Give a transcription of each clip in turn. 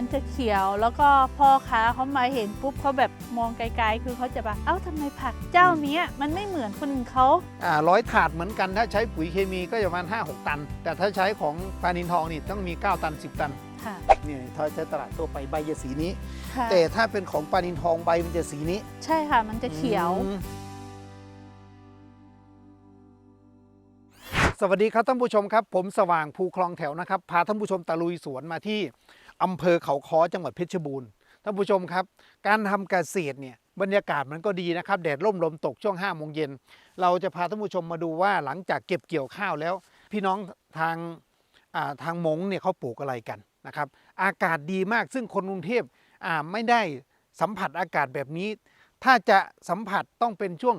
มันจะเขียวแล้วก็พ่อค้าเขามาเห็นปุ๊บเขาแบบมองไกลๆ คือเขาจะแบบเอ้าทำไมผักเจ้าเนี้ยมันไม่เหมือนคนอื่นเขาอ่าร้อยถาดเหมือนกันถ้าใช้ปุ๋ยเคมีก็จะประมาณ5 6 ตัน แต่ถ้าใช้ของปลานินทองนี่ต้องมี 9 ตัน 10 ตันค่ะนี่ถ้าใช้ตลาดทั่วไปใบจะสีนี้ ค่ะแต่ถ้าเป็นของปลานินทองใบมันจะสีนี้ใช่ค่ะมันจะเขียว อืมสวัสดีครับท่านผู้ชมครับ ผมสว่างภูคลองแถวนะครับ พาท่านผู้ชมตะลุยสวนมาที่ อำเภอเขาค้อจังหวัดเพชรบูรณ์ท่านผู้ชมครับ การทำเกษตรเนี่ยบรรยากาศมันก็ดีนะครับแดดร่มลมตกช่วง5้าโมงเย็นเราจะพาท่านผู้ชมมาดูว่าหลังจากเก็บเกี่ยวข้าวแล้ว พี่น้องทางาทางมงเนี่ยเขาปลูกอะไรกันนะครับ อากาศดีมากซึ่งคนกรุงเทพไม่ได้สัมผัสอากาศแบบนี้ ถ้าจะสัมผัสต้องเป็นช่วง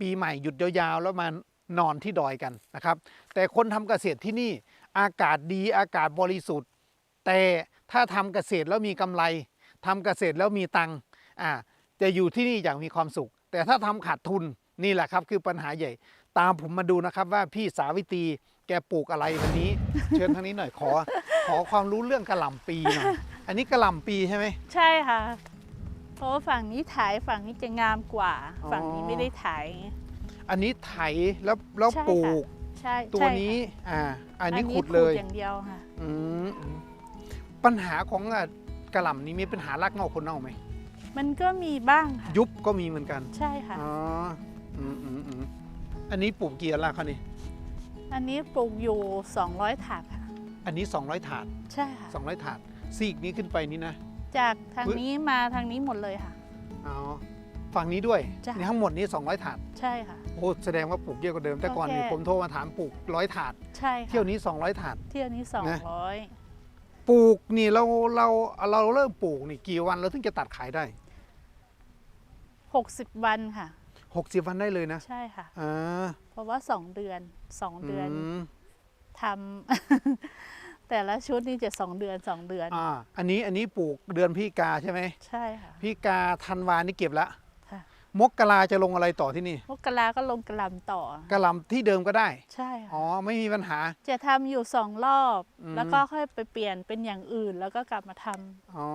ปีใหม่หยุดยาวๆ แล้วมานอนที่ดอยกันนะครับ แต่คนทำเกษตรที่นี่อากาศดีอากาศบริสุทธิ์ แต่ถ้าทำเกษตรแล้วมีกำไรทำเกษตรแล้วมีตังค์อ่าจะอยู่ที่นี่อย่างมีความสุข แต่ถ้าทำขาดทุนนี่แหละครับ คือปัญหาใหญ่ ตามผมมาดูนะครับว่าพี่สาวิตรีแกปลูกอะไรวันนี้ เชิญทางนี้หน่อยขอ ขอความรู้เรื่องกระหล่ำปีหน่อยอันนี้กระหล่ำปีใช่ไหมใช่ค่ะเพราะว่าฝั่งนี้ถ่ายฝั่งนี้จะงามกว่าอ๋อฝั่งนี้ไม่ได้ถ่ายอันนี้ไถแล้วแล้วใช่ค่ะปลูกใช่ตัวใช่ค่ะนี้อ่า อันนี้อัขุดเลยอย่างเดียวค่ะอืมอืม ปัญหาของอะกระหล่ำนี้มีปัญหารากเน่าคนเน่าไหมมันก็มีบ้างค่ะยุบก็มีเหมือนกันใช่ค่ะอ๋ออืมอืมอืมอันนี้ปลูกกี่อันละคะนี่อันนี้ปลูกอยู่ 200 ถาดค่ะ อันนี้ 200 ถาดใช่ค่ะ 200 ถาดซีกนี้ขึ้นไปนี่นะจากทางอุ๊ยนี้มาทางนี้หมดเลยค่ะอ๋อฝั่งนี้ด้วยจ้ะนี่ทั้งหมดนี้ 200 ถาด ใช่ค่ะ โอ้ แสดงว่าปลูกเยอะกว่าเดิม แต่ก่อนนี่โอเคผมโทรมาถามปลูกร้อยถาด ใช่ค่ะเที่ยวนี้ 200 ถาด เที่ยวนี้นะ200 ปลูกนี่เราเราเราเริ่มปลูกนี่กี่วันเราถึงจะตัดขายได้ 60 วันค่ะ 60 วันได้เลยนะใช่ค่ะ อ่าเพราะว่า 2 เดือน2เดือนมทำ แต่ละชุดนี่จะ2เดือน2เดือน อ่าอันนี้อันนี้ปลูกเดือนพี่กาใช่ไหมใช่ค่ะ พี่กาธันวานี่เก็บละ ค่ะมกราจะลงอะไรต่อที่นี่ มกราก็ลงกระหลำต่อกระหลำที่เดิมก็ได้ ใช่ค่ะอ๋อ ไม่มีปัญหา จะทำอยู่สองรอบ อืม แล้วก็ค่อยไปเปลี่ยนเป็นอย่างอื่นแล้วก็กลับมาทำอ๋อ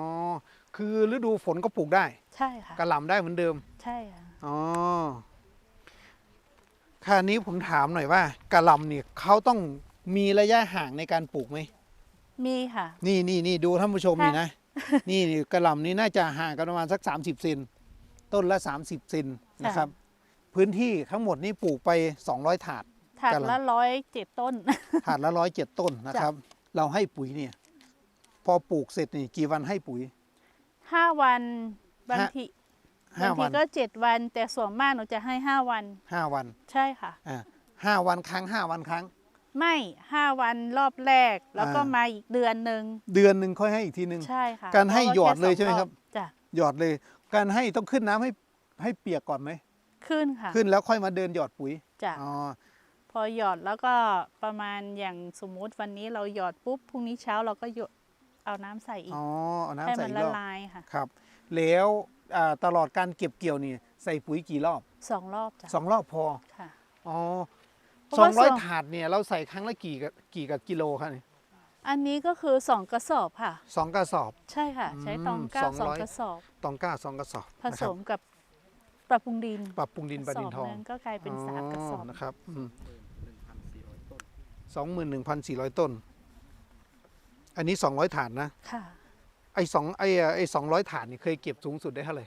คือฤดูฝนก็ปลูกได้ ใช่ค่ะกระหลำได้เหมือนเดิม ใช่ค่ะ อ๋อคราวนี้ผมถามหน่อยว่ากระหลำเนี่ยเขาต้องมีระยะห่างในการปลูกไหม มีค่ะ นี่นี่นี่ดูท่านผู้ชมค่ะนี่นะ นี่นี่กระหล่ำนี่น่าจะห่างกันประมาณสัก 30เซน ต้นละ 30เซนนะครับ พื้นที่ทั้งหมดนี่ปลูกไป 200 ถาด ถาดกะหละล่ำร้อยเจ็ดต้น ถาดละร้อยเจ็ดต้นนะครับ เราให้ปุ๋ยเนี่ย พอปลูกเสร็จนี่กี่วันให้ปุ๋ยห้าวันบางห้าทีห้าบางทีวันก็เจ็ดวัน แต่ส่วนมากหนูจะให้ห้าวันห้าวัน ใช่ค่ะอ่าห้าวันครั้งห้าวันครั้ง ไม่ห้าวันรอบแรกแล้วก็อ่ามมาอีกเดือนหนึ่งเดือนหนึ่งค่อยให้อีกทีหนึ่งใช่ค่ะการให้พะว่หยอดเลยแค่ใช่ไหมสงครับจ้ะหยอดเลย การให้ต้องขึ้นน้ำให้ให้เปียกก่อนไหม ขึ้นค่ะ ขึ้นแล้วค่อยมาเดินหยอดปุ๋ยจ้ะอ๋อพอหยอดแล้วก็ประมาณอย่างสมมุติวันนี้เราหยอดปุ๊บพรุ่งนี้เช้าเราก็หยดเอาน้ำใส่อีกอ๋อเอาให้น้ำใส่มันอีกละรอบลายค่ะครับ แล้วอ่าตลอดการเก็บเกี่ยวนี่ใส่ปุ๋ยกี่รอบสองรอบจ้ะสองรอบพอค่ะ อ๋อเพราะสองว่าร้อยส่วน ถาดเนี่ยเราใส่ครั้งละกี่กับกี่กับกิโลครับเนี่ย อันนี้ก็คือสองกระสอบค่ะ สองกระสอบ ใช่ค่ะอืมใช้ตองก้าสองสองร้อยกระสอบ ตองก้าสองกระสอบผนะสครับมกับปรับปรุงดิน ปรับปรุงดินปลาดินทองกระสบหนึก็กลายเป็นสามกระสอบนะครับสองหมื่นหนึ่งพันสี่ร้อยต้น อันนี้สองร้อยถาดนะค่ะไอ้สองไอ้ไอ้สองร้อยถาดนี่เคยเก็บสูงสุดได้เท่าไหร่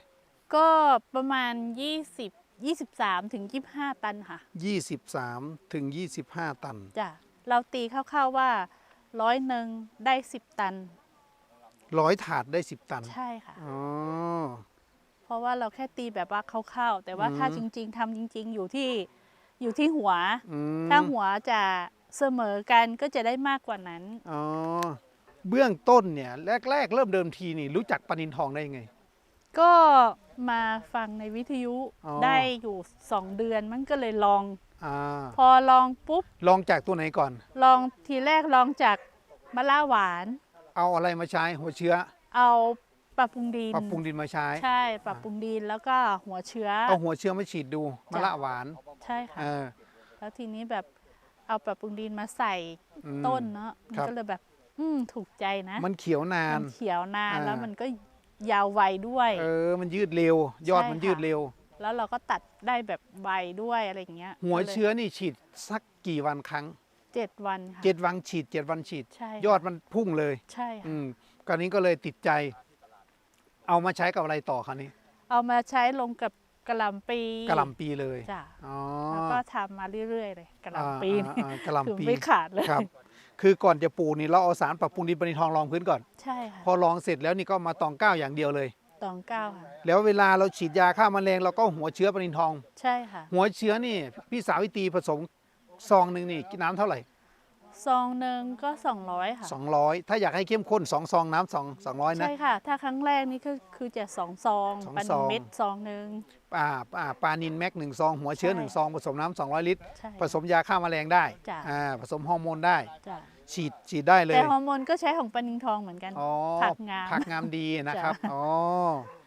ก็ประมาณ20 23ถึง25ตันค่ะยี่สิบสามถึงยี่สิบห้าตันจ้ะเราตีคร่าวๆว่า ร้อยหนึ่งได้10ตัน ร้อยถาดได้สิบตัน ใช่ค่ะ อ๋อ เพราะว่าเราแค่ตีแบบว่าคร่าวๆแต่ว่าอืมถ้าจริง ๆทำจริง ๆ อยู่ที่อยู่ที่หัว อืมถ้าหัวจะเสมอกันก็จะได้มากกว่านั้น อ๋อ เบื้องต้นเนี่ยแรก ๆ เริ่มเดิมทีนี่รู้จักปลานินทองได้ยังไง ก็มาฟังในวิทยุอ๋อ ได้อยู่สองเดือนมันก็เลยลองอ่า พอลองปุ๊บ ลองจากตัวไหนก่อน ลองทีแรกลองจากมะล่าหวาน เอาอะไรมาใช้หัวเชื้อ เอาปรับปรุงดิน ปรับปรุงดินมาใช้ ใช่ ปรับปรุงดินแล้วก็หัวเชื้อ เอาหัวเชื้อมาฉีดดูมะละหวาน ใช่ค่ะเออแล้วทีนี้แบบเอาปรับปรุงดินมาใส่อืมต้นเนาะ มันครับก็เลยแบบ อืมถูกใจนะ มันเขียวนาน มันเขียวนานอ่าแล้วมันก็ยาวไวด้วย เออ มันยืดเร็ว ยอดใช่มันยืดค่ะเร็ว แล้วเราก็ตัดได้แบบใบด้วยอะไรอย่างเงี้ยหัวก็ลยเชื้อนี่ฉีดสักกี่วันครั้งเจ็ดวันค่ะ เจ็ดวันฉีดเจ็ดวันฉีด ใช่ ยอดมันพุ่งเลย ใช่ค่ะอืมกรณีก็เลยติดใจ เอามาใช้กับอะไรต่อคราวนี้เอามาใช้ลงกับกระหล่ำปีกระหล่ำปีเลยจ้ะอ๋อแล้วก็ทำมาเรื่อยๆเลยกระหล่ำปีอ่านี่อ่าอ่ากระหล่ำคือปี ไม่ขาดเลยครับ คือก่อนจะปลูกนี่เราเอาสารปรับปรุงดินปนิทองรองพื้นก่อน ใช่ค่ะพอรองเสร็จแล้วนี่ก็มาตองก้าวอย่างเดียวเลย ตองเก้าค่ะ แล้วเวลาเราฉีดยาฆ่าแมลงเราก็หัวเชื้อปนิทอง ใช่ค่ะ หัวเชื้อนี่พี่สาวิตรีผสมซองหนึ่งนี่น้ำเท่าไหร่ ซองหนึ่งก็สองร้อยค่ะ 200 ถ้าอยากให้เข้มข้นสองซองน้ำสองสองร้อยนะ ใช่ค่ะ ถ้าครั้งแรกนี่ก็คือจะสองซองสองปันซอง เม็ดซองหนึ่ง อ่าอ่าปลานินแม็กหนึ่งซอง หัวเชื้อใช่ หนึ่งซองผสมน้ำ200ลิตร ใช่ ผสมยาฆ่าแมลงได้จ้ะ อ่าผสมฮอร์โมนได้ จ้ะ ฉีดฉีดได้เลย แต่ฮอร์โมนก็ใช้ของปนิงทองเหมือนกัน อ๋อผักงาม ผักงามดีนะครับ จ้ะ อ๋อ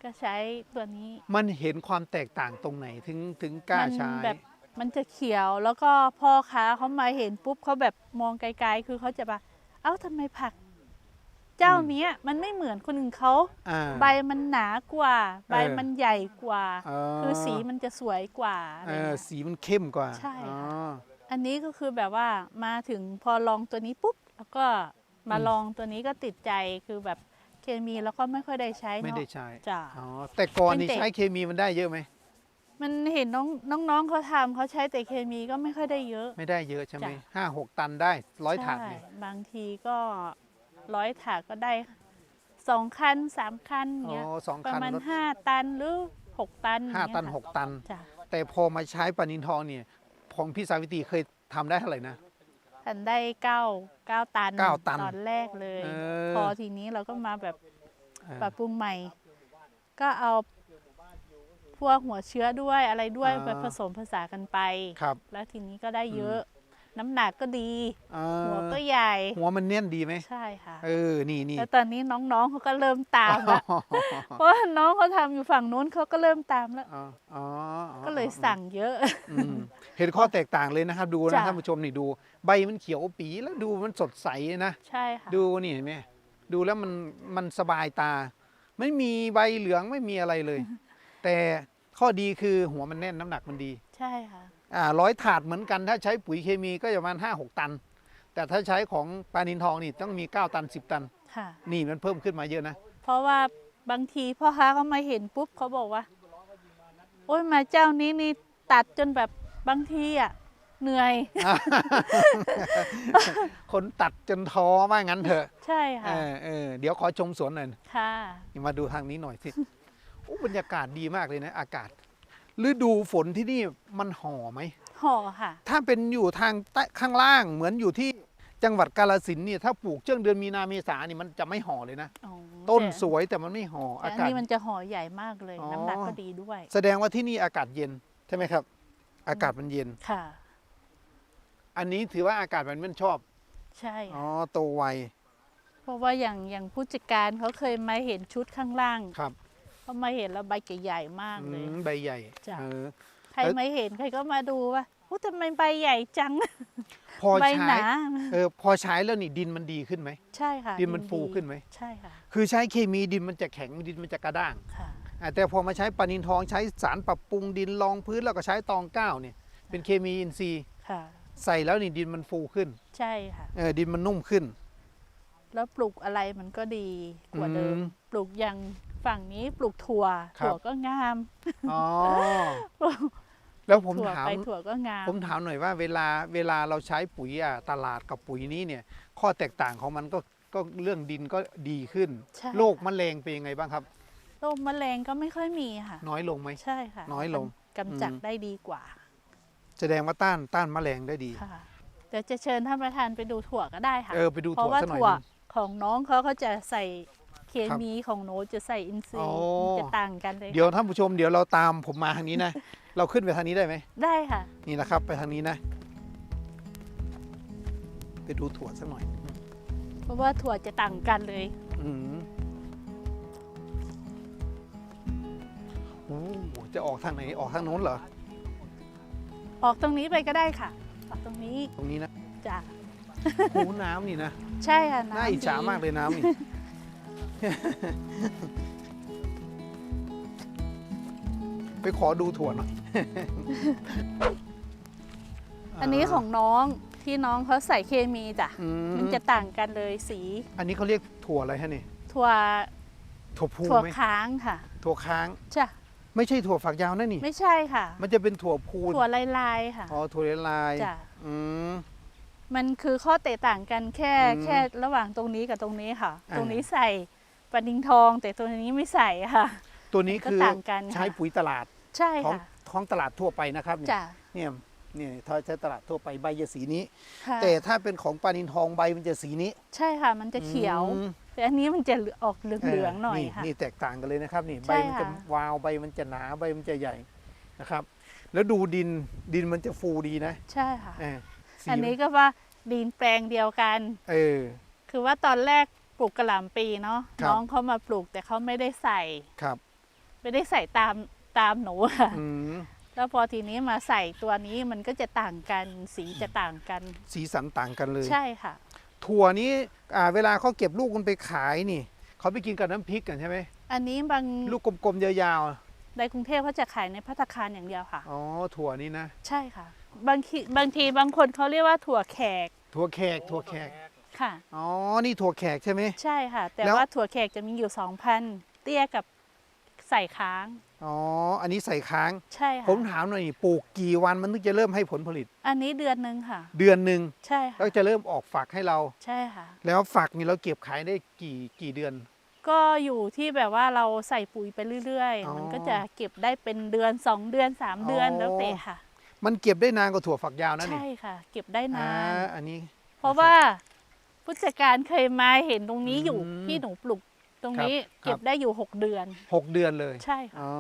ก็ใช้ตัวนี้มันเห็นความแตกต่างตรงไหนถึงถึงกล้ามัใช้ แบบมันจะเขียวแล้วก็พ่อค้าเขามาเห็นปุ๊บเขาแบบมองไกลๆ คือเขาจะแบบเอ้าทำไมผัก เจ้าเนี้ย มันไม่เหมือนคนอื่นเขา อ่า ใบมันหนากว่า ใบเออ มันใหญ่กว่าอ๋อคือสีมันจะสวยกว่าอะไรเออเงี้ย สีมันเข้มกว่าใช่ค่ะ อ๋อ อันนี้ก็คือแบบว่ามาถึงพอลองตัวนี้ปุ๊บแล้วก็มาอืมลองตัวนี้ก็ติดใจคือแบบเคมีแล้วก็ไม่ค่อยได้ใช้ไม่เนาะได้ใช้จ้ะ อ๋อแต่ก่อนนี่เป็นเด็ก ใช้เคมีมันได้เยอะไหมมันเห็นน้องน้องๆเขาทำเขาใช้แต่เคมีก็ไม่ค่อยได้เยอะ ไม่ได้เยอะใช่ไหมจ้ะ ห้าหกตันได้ร้อยถาดใช่เนี่ยบางทีก็ร้อยถาดก็ได้สองคันสามคันอ๋อเงี้ยสองประคันมาณรถ ห้าตันหรือหกตันห้าเงี้ยตันค่ะหกตัน จ้ะแต่พอมาใช้ปลานินทองเนี่ย ของพี่สาวิตรีเคยทำได้เท่าไหร่นะทันได้เก้าเก้าตันเก้าตันตอนแรกเลย เออ พอทีนี้เราก็มาแบบเออ ปรับปรุงใหม่ ก็เอาพวกหัวเชื้อด้วยอะไรด้วยอ่า ไปผสมผสานกันไป ครับ แล้วทีนี้ก็ได้เยอะ น้ำหนักก็ดีเอหัวอก็ใหญ่หัวมันเน่นดีไหมใช่ค่ะเออนี่นี่แล้วตอนนี้น้องๆเขาก็เริ่มตามแล้วเพราะว่าน้องเขาทำอยู่ฝั่งนู้นเขาก็เริ่มตามแล้วอ๋ออ๋ออ๋อก็เลยสั่งเยอะอืมเห็นข้อแตกต่างเลยนะครับ ดูนะจ้ะท่านผู้ชมนี่ดู ใบมันเขียวปีแล้วดูมันสดใสนะใช่ค่ะดูนี่เห็นไหมดูแล้วมันมันสบายตา ไม่มีใบเหลืองไม่มีอะไรเลย แต่ข้อดีคือหัวมันแน่นน้ำหนักมันดี ใช่ค่ะอ่า ร้อยถาดเหมือนกัน ถ้าใช้ปุ๋ยเคมีก็จะประมาณห้าหกตัน แต่ถ้าใช้ของปลานินทองนี่ต้องมี 9 ตัน 10 ตัน ค่ะ นี่มันเพิ่มขึ้นมาเยอะนะ เพราะว่าบางทีพ่อค้าเขามาเห็นปุ๊บเขาบอกว่า โอ้ยมาเจ้านี้นี่ตัดจนแบบบางทีอะเหนื่อย คนตัดจนท้อว่างั้นเถอะ ใช่เอค่ะ อเออเดี๋ยวขอชมสวนหน่อยค่ะ มาดูทางนี้หน่อยสิ โอ้บรรยากาศดีมากเลยนะ อากาศ ฤดูฝนที่นี่มันห่อไหม ห่อค่ะ ถ้าเป็นอยู่ทางใต้ข้างล่างเหมือนอยู่ที่จังหวัดกาลสินธุ์เนี่ยถ้าปลูกเชื่องเดือนมีนาเมษานี่มันจะไม่ห่อเลยนะ อ๋อต้นแต่สวยแต่มันไม่ห่อแต่อาอันกาศ นี้มันจะห่อใหญ่มากเลย อ๋อ น้ำหนักก็ดีด้วย แสดงว่าที่นี่อากาศเย็นใช่ไหมครับ อากาศมันเย็น ค่ะ อันนี้ถือว่าอากาศมันมันชอบใช่อ๋อค่ะโตไวเพราะว่าอย่างอย่างผู้จัดการเขาเคยมาเห็นชุดข้างล่าง ครับ เขามาเห็นแล้วใบใหญ่ๆมากอืเลยมใบใหญ่จ้ะ เออ ใครไม่เห็นใครก็มาดูว่าอู้ทำไมใบใหญ่จัง พอใบใช้หนาเออพอใช้แล้วนี่ดินมันดีขึ้นไหม ใช่ค่ะดินมันฟูขึ้นไหม ใช่ค่ะคือใช้เคมีดินมันจะแข็งดินมันจะกระด้างค่ะ อ่าแต่พอมาใช้ปลานินทองใช้สารปรับปรุงดินรองพื้นแล้วก็ใช้ตองก้าวเนี่ย เป็นเคมีอินทรีย์ค่ะ ใส่แล้วนี่ดินมันฟูขึ้นใช่ค่ะ เออดินมันนุ่มขึ้น แล้วปลูกอะไรมันก็ดีกว่าเดิม อืม ปลูกอย่าง ฝั่งนี้ปลูกถั่วครับ ถั่วก็งามอ๋อแล้วผมถั่วถาม ไปถั่วก็งามผมถามหน่อยว่าเวลาเวลาเราใช้ปุ๋ยอะตลาดกับปุ๋ยนี้เนี่ย ข้อแตกต่างของมันก็ก็เรื่องดินก็ดีขึ้นใช่โรคแมลงเป็นยังไงบ้างครับ โรคแมลงก็ไม่ค่อยมีค่ะ น้อยลงไหม ใช่ค่ะน้อยลงมันกำจัดอืม ได้ดีกว่าแสดงว่าต้านต้านแมลงได้ดี ค่ะเดี๋ยวจะเชิญท่านประธานไปดูถั่วก็ได้ค่ะ เออไปดูเพราะถั่วว่าสักหน่อยถั่วหนึ่งของน้องเขาเขาจะใส่ เคมีของโน้ตจะใส่อินทรีอ๋ย์อมันจะต่างกันเลยเดี๋ยวท่านผู้ชมเดี๋ยวเราตามผมมาทางนี้นะ เราขึ้นไปทางนี้ได้ไหมได้ค่ะ นี่นะครับ ไปทางนี้นะ ไปดูถั่วสักหน่อย เพราะว่าถั่วจะต่างกันเลยอืมโอ้จะออกทางไหนออกทางโน้นเหรอ ออกตรงนี้ไปก็ได้ค่ะ ออกตรงนี้ตรงนี้นะจ้ะหูน้ำนี่นะ ใช่ค่ะน่าอิจฉาดีมากเลยน้ำนี่ ไปขอดูถั่วหน่อย อันนี้ของน้องที่น้องเขาใส่เคมีจ้ะ อืมันจะต่างกันเลยสี อันนี้เขาเรียกถั่วอะไรฮะนี่ ถั่วถั่วพูถั่วไหมค้างค่ะ ถั่วค้าง จ้ะ ไม่ใช่ถั่วฝักยาวนะนี่ ไม่ใช่ค่ะ มันจะเป็นถั่วพูถั่วลายลายๆค่ะ อ๋อถั่วลายจ้ะ อืม มันคือข้อแตกต่างกันแค่อืมแค่ระหว่างตรงนี้กับตรงนี้ค่ะ อ่า ตรงนี้ใส่ ปลาดิงทอง แต่ตัวนี้ไม่ใส่ค่ะ ตัวนี้ก็คือต่างกันค่ะ ใช้ปุ๋ยตลาดใช่ท้องค่ะท้องตลาดทั่วไปนะครับเนี่ยจ้ะเนี่ยเนี่ยถ้าใช้ตลาดทั่วไปใบจะสีนี้ ค่ะแต่ถ้าเป็นของปลานินทองใบมันจะสีนี้ ใช่ค่ะ มันจะเขียว อืม แต่อันนี้มันจะออกเหลืองๆหน่อยค่ะ นี่แตกต่างกันเลยนะครับนี่ใช่ใบมันจะค่ะ วาวใบมันจะหนาใบมันจะใหญ่นะครับ แล้วดูดินดินมันจะฟูดีนะใช่ค่ะ เออสีอันนี้ก็ว่าดินแปลงเดียวกัน เออ คือว่าตอนแรกป ลูกกระหล่ำปีเนาะครับ น้องเขามาปลูกแต่เขาไม่ได้ใส่ ครับไม่ได้ใส่ตามตามหนูค่ะอืมแล้วพอทีนี้มาใส่ตัวนี้มันก็จะต่างกันสีจะต่างกัน สีสันต่างกันเลย ใช่ค่ะ ถั่วนี้อ่าเวลาเขาเก็บลูกมันไปขายนี่เขาไปกินกับน้ำพริกกันใช่ไหมอันนี้บางลูกกลมๆยาวในกรุงเทพเขาจะขายในพัตตาคารอย่างเดียวค่ะๆอ๋อถั่วนี้นะใช่ค่ะ บางทีบางทีบางคนเขาเรียกว่าถั่วแขก ถั่วแขกถั่วแขก ค่ะอ๋อ นี่ถั่วแขกใช่ไหม ใช่ค่ะ แต่แล้ว ว่าถั่วแขกจะมีอยู่สองพันเตี้ยกับใส่ค้าง อ๋อ อันนี้ใส่ค้าง ใช่ค่ะผมถามหน่อยปลูกกี่วันมันถึงจะเริ่มให้ผลผลิต อันนี้เดือนหนึ่งค่ะ เดือนหนึ่งใช่ค่ะแล้วจะเริ่มออกฝักให้เรา ใช่ค่ะ แล้วฝักนี่เราเก็บขายได้กี่กี่เดือน ก็อยู่ที่แบบว่าเราใส่ปุ๋ยไปเรื่อยอ๋อๆ มันก็จะเก็บได้เป็นเดือนสองเดือนสามเดือนอ๋อ แล้วแต่ค่ะ มันเก็บได้นานกว่าถั่วฝักยาวนะนี่ใช่ค่ะ เก็บได้อ่นาน อันนี้ เพราะว่า ผู้จัดการเคยมาเห็นตรงนี้อยู่อืมที่หนูปลูกตรงนี้ครับ เก็บได้อยู่หกเดือน หกเดือนเลย ใช่ค่ะอ๋อ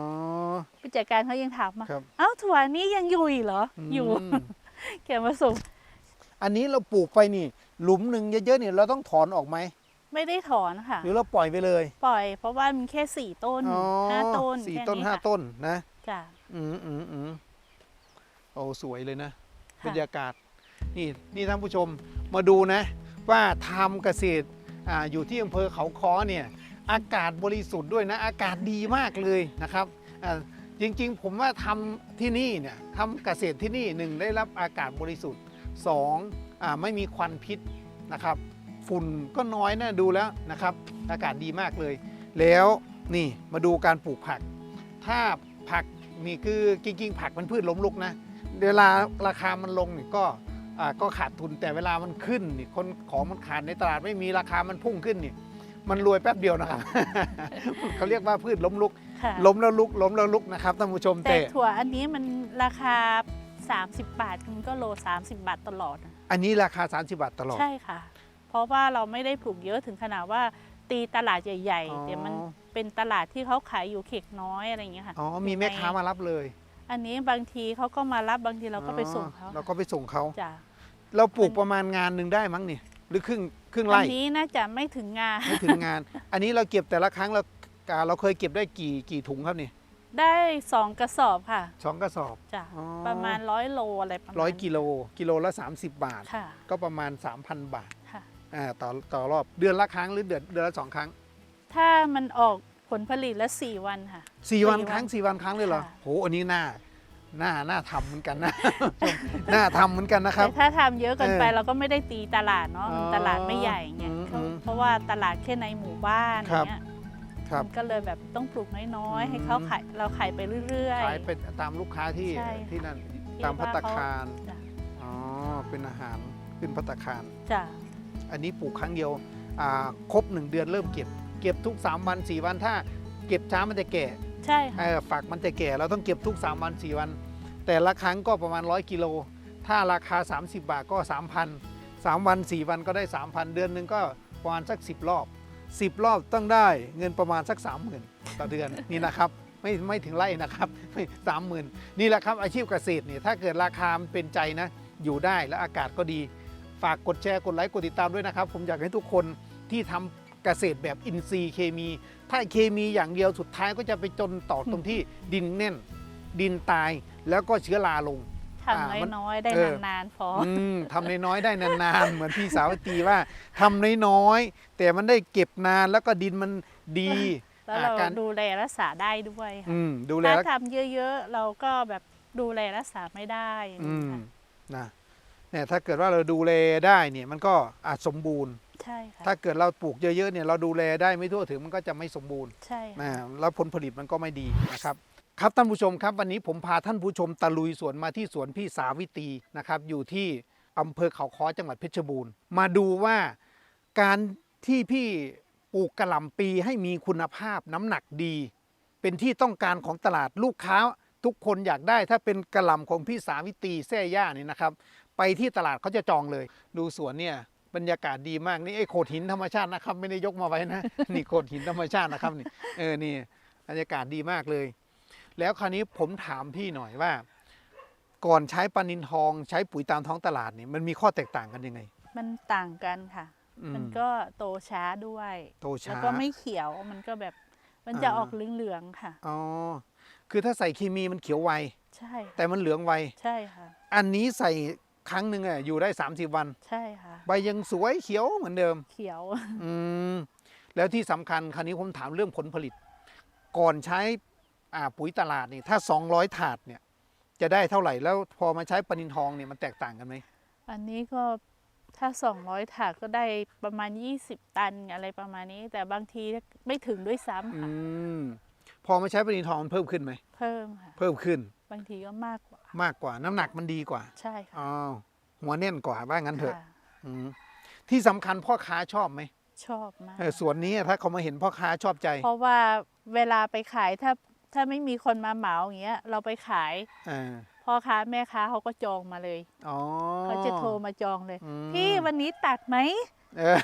ผู้จัดการเขายังถามมาครับ เอ้าถั่วนี้ยังอยู่อีกเหรอออยู่มแกมาส่งอันนี้เราปลูกไปนี่ หลุมหนึ่งเยอะๆเนี่ยเราต้องถอนออกไหม ไม่ได้ถอนค่ะ หรือเราปล่อยไปเลยปล่อย เพราะว่ามันแค่สี่ต้นอ๋อห้าต้นสี่แค่ต้นห้าค่ะต้นนะ จ้ะอืมอืมอืมโอ้สวยเลยนะค่ะบรรยากาศ นี่นี่ท่านผู้ชมมาดูนะ ว่าทำเกษตรออยู่ที่อำเภอเขาค้อเนี่ยอากาศบริสุทธิ์ด้วยนะอากาศดีมากเลยนะครับจริงๆ ผมว่าทำที่นี่เนี่ยทำเกษตรที่นี่หนึ่งได้รับอากาศบริสุทธิ์สองอไม่มีควันพิษนะครับ ฝุ่นก็น้อยนะดูแล้วนะครับ อากาศดีมากเลย แล้วนี่มาดูการปลูกผัก ถ้าผักนี่คือจริงๆ ผักมันพืชล้มลุกนะ เวลาราคามันลงนี่ก็ ก็ขาดทุนแต่เวลามันขึ้นนี่คนของมันขาดในตลาดไม่มีราคามันพุ่งขึ้นนี่มันรวยแป๊บเดียวนะครับเขาเรียกว่าพืชล้มลุกค่ะล้มแล้วลุก ล้มแล้วลุกนะครับท่านผู้ชมแต่แต่ถั่วอันนี้มันราคา 30 บาทมันก็โล 30 บาทตลอดอะอันนี้ราคา 30 บาทตลอดใช่ค่ะ เพราะว่าเราไม่ได้ปลูกเยอะถึงขนาดว่าตีตลาดใหญ่อ๋อๆแต่มันเป็นตลาดที่เขาขายอยู่เขกน้อยอะไรอย่างเงี้ยค่ะอ๋อมีแม่ค้ามารับเลย อันนี้บางทีเขาก็มารับบางทีเราก็ไปส่งเขาอ๋อเราก็ไปส่งเขาจ้ะเราปลูกประมาณงานหนึ่งได้มั้งนี่หรือครึ่งครึ่งอัไร่นนี้น่าจะไม่ถึงงานไม่ถึงงาน อันนี้เราเก็บแต่ละครั้งเราอ่าเราเคยเก็บได้กี่กี่ถุงครับนี่ได้สองกระสอบค่ะสองกระสอบจ้ะอ๋อประมาณร้อยโลอะไรประมาณร้อยกิโลกิโลละ30 บาทค่ะก็ประมาณ 3,000 บาทค่ะอ่าต่อต่อรอบเดือนละครั้งหรือเดือนเดือนละสองครั้ง ถ้ามันออก ผลผลิตละสี่วันค่ะสี่วันสี่วันครั้งสี่วันครั้งเลยเหรอค่ะ โหอันนี้น่าน่าน่าทำเหมือนกันนะ น่าทำเหมือนกันนะครับ แต่ถ้าทำเยอะเกินไปเออเราก็ไม่ได้ตีตลาดเนาะอ๋อตลาดไม่ใหญ่เงี้ยอืมเขาอืมเพราะว่าตลาดแค่ในหมู่บ้านครับเงี้ยครับ มันก็เลยแบบต้องปลูกน้อยอืมๆให้เขาขายเราขายไปเรื่อย ขายเป็นตามลูกค้าที่ใช่ค่ะที่นั่นที่ตามพัตตาว่าเขาคารจ้ะ อ๋อเป็นอาหารขึ้นพัตตาคารจ้ะอันนี้ปลูกครั้งเดียวอ่าครบหนึ่งเดือนเริ่มเก็บ เก็บทุก 3 วัน 4 วันถ้าเก็บช้ามันจะแก่ใช่เอค่ะอฝักมันจะแก่เราต้องเก็บทุก 3 วัน 4 วัน แต่ละครั้งก็ประมาณ 100 กิโล ถ้าราคา 30 บาทก็ 3,000 3 วัน 4 วันก็ได้ 3,000 เดือนหนึ่งก็ประมาณสัก 10 รอบ 10 รอบต้องได้เงินประมาณสัก 30,000 ต่อเดือน นี่นะครับ ไม่ไม่ถึงไร่นะครับสามหมื่นนี่แหละครับอาชีพเกษตรเนี่ยถ้าเกิดราคามันเป็นใจนะ อยู่ได้และอากาศก็ดี ฝากกดแชร์กดไลค์กดติดตามด้วยนะครับ ผมอยากให้ทุกคนที่ทำ เกษตรแบบอินทรีย์เคมี ถ้าเคมีอย่างเดียวสุดท้ายก็จะไปจนต่อตรงที่ดินแน่น ดินตายแล้วก็เชื้อราลงทำอ่ามันน้อยๆได้เออนานๆพออืมทำน้อยๆได้นานๆ เหมือนพี่สาวตีว่าทำน้อยๆแต่มันได้เก็บนานแล้วก็ดินมันดีแล้วอ่าเราการดูแลรักษาได้ด้วยค่ะอืมดูแลถ้าแล้วทำเยอะๆ เราก็แบบดูแลรักษาไม่ได้อย่างอืนี้มค่ะนะเนี่ยถ้าเกิดว่าเราดูแลได้เนี่ยมันก็อาจสมบูรณ์ ใช่ค่ะ ถ้าเกิดเราปลูกเยอะๆเนี่ยเราดูแลได้ไม่ทั่วถึงมันก็จะไม่สมบูรณ์ใช่ค่ะ นะแล้วผลผลิตมันก็ไม่ดีนะครับ ครับท่านผู้ชมครับวันนี้ผมพาท่านผู้ชมตะลุยสวนมาที่สวนพี่สาวิตรีนะครับ อยู่ที่อำเภอเขาค้อจังหวัดเพชรบูรณ์ มาดูว่าการที่พี่ปลูกกระหล่ำปีให้มีคุณภาพน้ำหนักดี เป็นที่ต้องการของตลาดลูกค้า ทุกคนอยากได้ถ้าเป็นกระหล่ำของพี่สาวิตรีแซ่ย่านี่นะครับ ไปที่ตลาดเขาจะจองเลย ดูสวนเนี่ย บรรยากาศดีมากนี่ไอ้โขดหินธรรมชาตินะครับ ไม่ได้ยกมาไว้นะ นี่โขดหินธรรมชาตินะครับนี่เออนี่บรรยากาศดีมากเลย แล้วคราวนี้ผมถามพี่หน่อยว่า ก่อนใช้ปลานินทองใช้ปุ๋ยตามท้องตลาดเนี่ยมันมีข้อแตกต่างกันยังไง มันต่างกันค่ะอืมันก็โตช้าด้วยโตแล้วช้าก็ไม่เขียวมันก็แบบมันจะอ่าออกเหลืองๆค่ะอ๋อคือถ้าใส่เคมีมันเขียวไวใช่ค่ะแต่มันเหลืองไวใช่ค่ะ อันนี้ใส่ ครั้งหนึ่งอะอยู่ได้ 30 วัน ใช่ค่ะ ใบยังสวยเขียวเหมือนเดิม เขียว อืมแล้วที่สำคัญคราวนี้ผมถามเรื่องผลผลิต ก่อนใช้อ่าปุ๋ยตลาดนี่ถ้า 200 ถาดเนี่ย จะได้เท่าไหร่แล้วพอมาใช้ปนินทองเนี่ยมันแตกต่างกันไหมอันนี้ก็ถ้า 200ถาดก็ได้ประมาณ 20 ตันอะไรประมาณนี้ แต่บางทีไม่ถึงด้วยซ้ำอืค่ะมพอมาใช้ปนินทองมันเพิ่มขึ้นไหม เพิ่มค่ะ เพิ่มขึ้น บางทีก็มากกว่า มากกว่า น้ำหนักมันดีกว่าใช่ค่ะอ๋อหัวแน่นกว่าว่างั้นเถอะค่ะอืมที่สำคัญพ่อค้าชอบไหมชอบมาก เออสวนนี้ถ้าเขามาเห็นพ่อค้าชอบใจเพราะว่าเวลาไปขายถ้าถ้าไม่มีคนมาเหมาอย่างเงี้ยเราไปขายอ่าพ่อค้าแม่ค้าเขาก็จองมาเลยอ๋อเขาจะโทรมาจองเลย อืมพี่วันนี้ตัดไหมเออ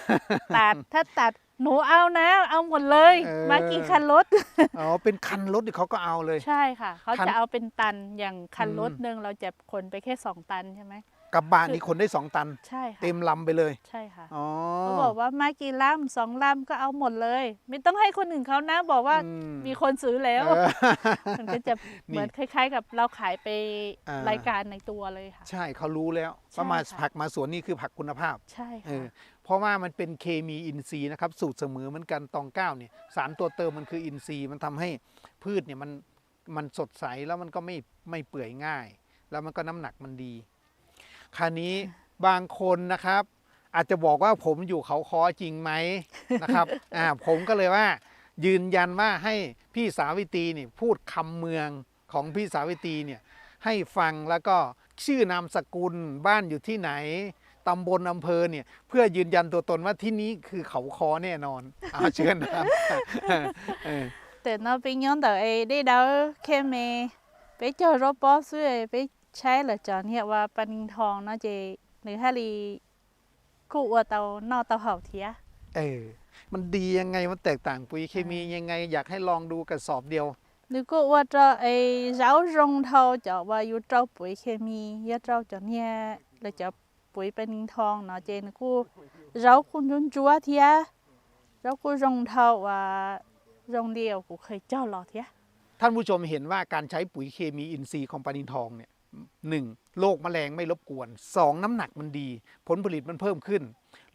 ตัดถ้าตัด หนูเอานะ เอาหมดเลย เออ มากี่คันรถ อ๋อเป็นคันรถนี่เขาก็เอาเลย ใช่ค่ะ เขาคันจะเอาเป็นตันอย่างคันอืมรถหนึ่งเราจะขนไปแค่สองตันใช่ไหมกลับบานนี่คนได้สองตัน ใช่ค่ะเต็มลำไปเลยใช่ค่ะอ๋อ เขาบอกว่ามากี่ลำสองลำก็เอาหมดเลย ไม่ต้องให้คนอื่นเขานะบอกว่าอืม มีคนซื้อแล้ว เออ มันก็จะเหมือนคล้าย ๆ กับเราขายไปอ่ารายการในตัวเลยค่ะ ใช่เขารู้แล้วใช่ว่ามาค่ะ ผักมาสวนนี่คือผักคุณภาพใช่เอค่ะ อ เพราะว่ามันเป็นเคมีอินทรีย์นะครับ สูตรเสมอเหมือนกันตองเก้าเนี่ยสารตัวเติมมันคืออินทรีย์มันทำให้พืชเนี่ยมันมันสดใสแล้วมันก็ไม่ไม่เปื่อยง่าย แล้วมันก็น้ำหนักมันดี คราวนี้บางคนนะครับ อาจจะบอกว่าผมอยู่เขาคอจริงไหมนะครับอ่าผมก็เลยว่า ยืนยันว่าให้พี่สาวิตรีเนี่ยพูดคำเมืองของพี่สาวิตรีเนี่ยให้ฟังแล้วก็ชื่อนามสกุลบ้านอยู่ที่ไหน ตำบลอำเภอเนี่ย เพื่อยืนยันตัวตนว่าที่นี้คือเขาคอแน่นอนเอาเชิญนะครับเออแต่เราไปย้อนแต่ไอ้ได้ดาวแค่เมไปเจอรถบอสด้วยไปใช้เหรอจอนเนี่ยว่าปลานิงทองเนาะเจหรือถ้าลีคู่อัวเตานอกเตาเห่าเทียเออมันดียังไงมันแตกต่างปุ๋ยเคมียังไง อยากให้ลองดูกระสอบเดียวหรือก็ว่าจะไอ้เจ้ารงเทาจะว่าอยู่เจ้าปุ๋ยเคมียาเจ้าจะเนี่ยแล้วจะ ปุ๋ยปลานิงทองเนาะเจนกูเราคุณจุนจัวเทียเรากูรงเทาว่ารงเดียวกูเคยเจ้าหลอเทียท่านผู้ชมเห็นว่าการใช้ปุ๋ยเคมีอินทรีย์ของปลานินทองเนี่ยหนึ่งโรคแมลงไม่รบกวนสองน้ำหนักมันดี ผลผลิตมันเพิ่มขึ้น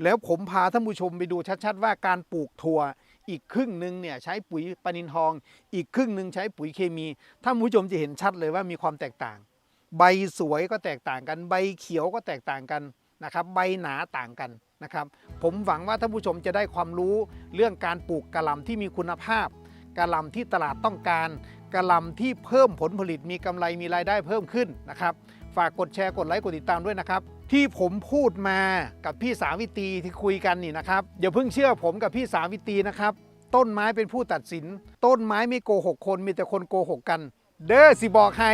แล้วผมพาท่านผู้ชมไปดูชัดๆ ว่าการปลูกถั่วอีกครึ่งหนึ่งเนี่ยใช้ปุ๋ยปานินทอง อีกครึ่งหนึ่งใช้ปุ๋ยเคมีท่านผู้ชมจะเห็นชัดเลยว่ามีความแตกต่าง ใบสวยก็แตกต่างกัน ใบเขียวก็แตกต่างกันนะครับ ใบหนาต่างกันนะครับ ผมหวังว่าท่านผู้ชมจะได้ความรู้เรื่องการปลูกกะหล่ำที่มีคุณภาพกะหล่ำที่ตลาดต้องการกะหล่ำที่เพิ่มผลผลิตมีกำไรมีรายได้เพิ่มขึ้นนะครับ ฝากกดแชร์กดไลค์กดติดตามด้วยนะครับ ที่ผมพูดมากับพี่สาวิตรีที่คุยกันนี่นะครับอย่าเพิ่งเชื่อผมกับพี่สาวิตรีนะครับ ต้นไม้เป็นผู้ตัดสิน ต้นไม้ไม่โกหกคนมีแต่คนโกหกกัน เด้อสิบอกให้